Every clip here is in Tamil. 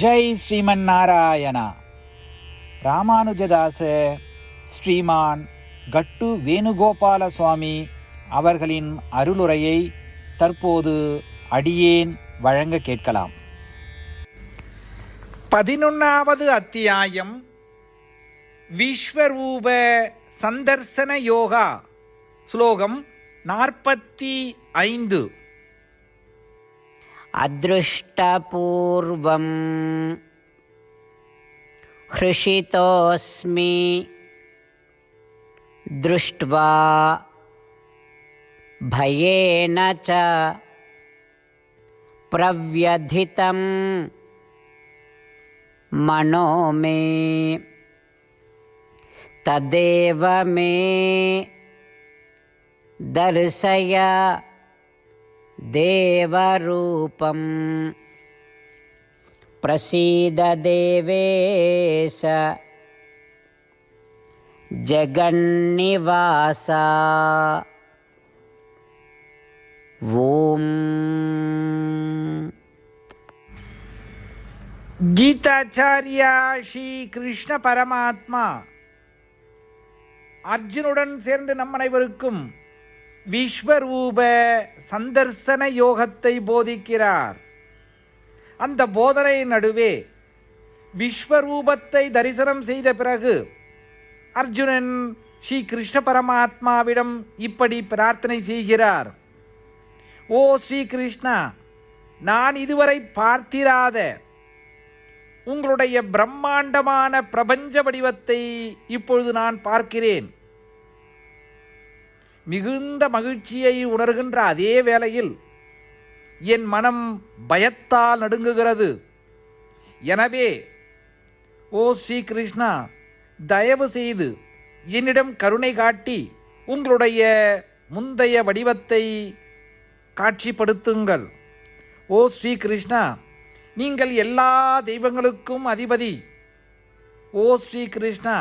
ஜெய் ஸ்ரீமன் நாராயணா ராமானுஜதாச ஸ்ரீமான் கட்டு வேணுகோபால சுவாமி அவர்களின் அருளுரையை தற்போது அடியேன் வழங்க கேட்கலாம். பதினொன்னாவது அத்தியாயம். விஸ்வரூப சந்தர்சன யோகா. ஸ்லோகம் நாற்பத்தி ஐந்து. अदृष्टपूर्वम्। हृषितोऽस्मि। दृष्ट्वा भयेन च प्रव्यथितं मनो मे। तदेव मे। दर्शय देवरूपं प्रसीद देवेश जगन्निवासा ॐ கீதாச்சாரியா ஸ்ரீ கிருஷ்ண பரமாத்மா அர்ஜுனுடன் சேர்ந்து நம் அனைவருக்கும் விஸ்வரூப சந்தர்சன யோகத்தை போதிக்கிறார். அந்த போதனை நடுவே விஸ்வரூபத்தை தரிசனம் செய்த பிறகு அர்ஜுனன் ஸ்ரீ கிருஷ்ண பரமாத்மாவிடம் இப்படி பிரார்த்தனை செய்கிறார். ஓ ஸ்ரீ கிருஷ்ணா நான் இதுவரை பார்த்திராத உங்களுடைய பிரம்மாண்டமான பிரபஞ்ச வடிவத்தை இப்பொழுது நான் பார்க்கிறேன். மிகுந்த மகிழ்ச்சியை உணர்கின்ற அதே வேளையில் என் மனம் பயத்தால் நடுங்குகிறது. எனவே ஓ ஸ்ரீ கிருஷ்ணா தயவு செய்து என்னிடம் கருணை காட்டி உங்களுடைய முந்தைய வடிவத்தை காட்சிப்படுத்துங்கள். ஓ ஸ்ரீ கிருஷ்ணா நீங்கள் எல்லா தெய்வங்களுக்கும் அதிபதி. ஓ ஸ்ரீ கிருஷ்ணா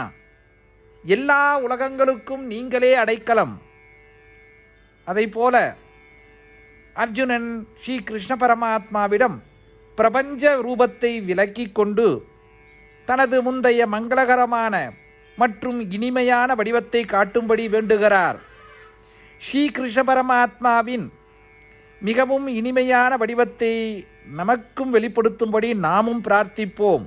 எல்லா உலகங்களுக்கும் நீங்களே அடைக்கலம். போல அர்ஜுனன் ஸ்ரீ கிருஷ்ண பரமாத்மாவிடம் பிரபஞ்ச ரூபத்தை விலக்கி கொண்டு தனது முந்தைய மங்களகரமான மற்றும் இனிமையான வடிவத்தை காட்டும்படி வேண்டுகிறார். ஸ்ரீ கிருஷ்ண பரமாத்மாவின் மிகவும் இனிமையான வடிவத்தை நமக்கும் வெளிப்படுத்தும்படி நாமும் பிரார்த்திப்போம்.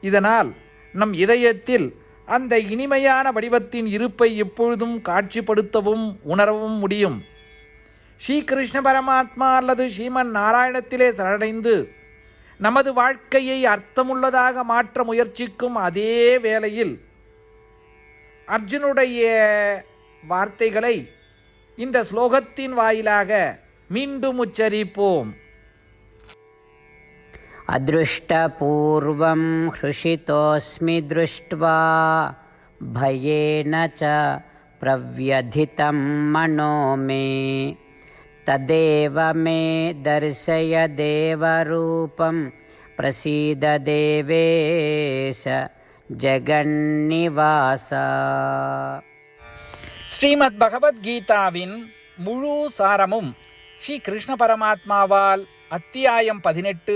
இதனால் நம் இதயத்தில் அந்த இனிமையான வடிவத்தின் இருப்பை எப்பொழுதும் காட்சிப்படுத்தவும் உணரவும் முடியும். ஸ்ரீ கிருஷ்ண பரமாத்மா அல்லது ஸ்ரீமன் நாராயணத்திலே சரணடைந்து நமது வாழ்க்கையை அர்த்தமுள்ளதாக மாற்ற முயற்சிக்கும் அதே வேளையில் அர்ஜுனுடைய வார்த்தைகளை இந்த ஸ்லோகத்தின் வாயிலாக மீண்டும் உச்சரிப்போம். अदृष्टपूर्वं हृषितोऽस्मि दृष्ट्वा भयेन च प्रव्यथितं मनो मे तदेव मे दर्शय देवरूपं प्रसीद देवेश जगन्निवासा ஸ்ரீமத் பகவத்கீதாவின் முழு சாரமும் ஸ்ரீ கிருஷ்ண பரமாத்மாவால் அத்தியாயம் பதினெட்டு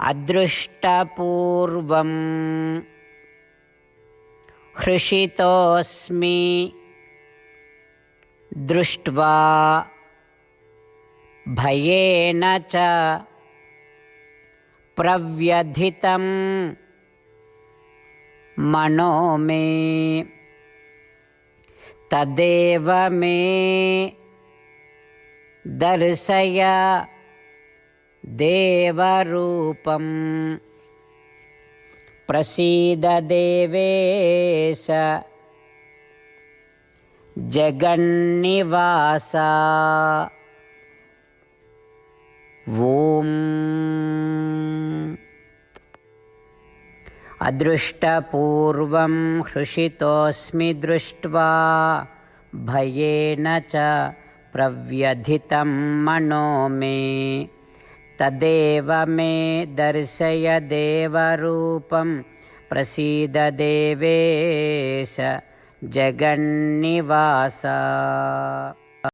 अदृष्टपूर्वं हृषितोऽस्मि। दृष्ट्वा भयेन च प्रव्यथितं मनो मे। तदेव मे। दर्शय देवरूपं प्रसीद देवेश। जगन्निवासा। ॐ। अदृष्टपूर्वं हृषितोऽस्मि दृष्ट्वा भयेन च प्रव्यथितं मनो मे तदेव मे दर्शय देवरूपं प्रसीद देवेश जगन्निवासा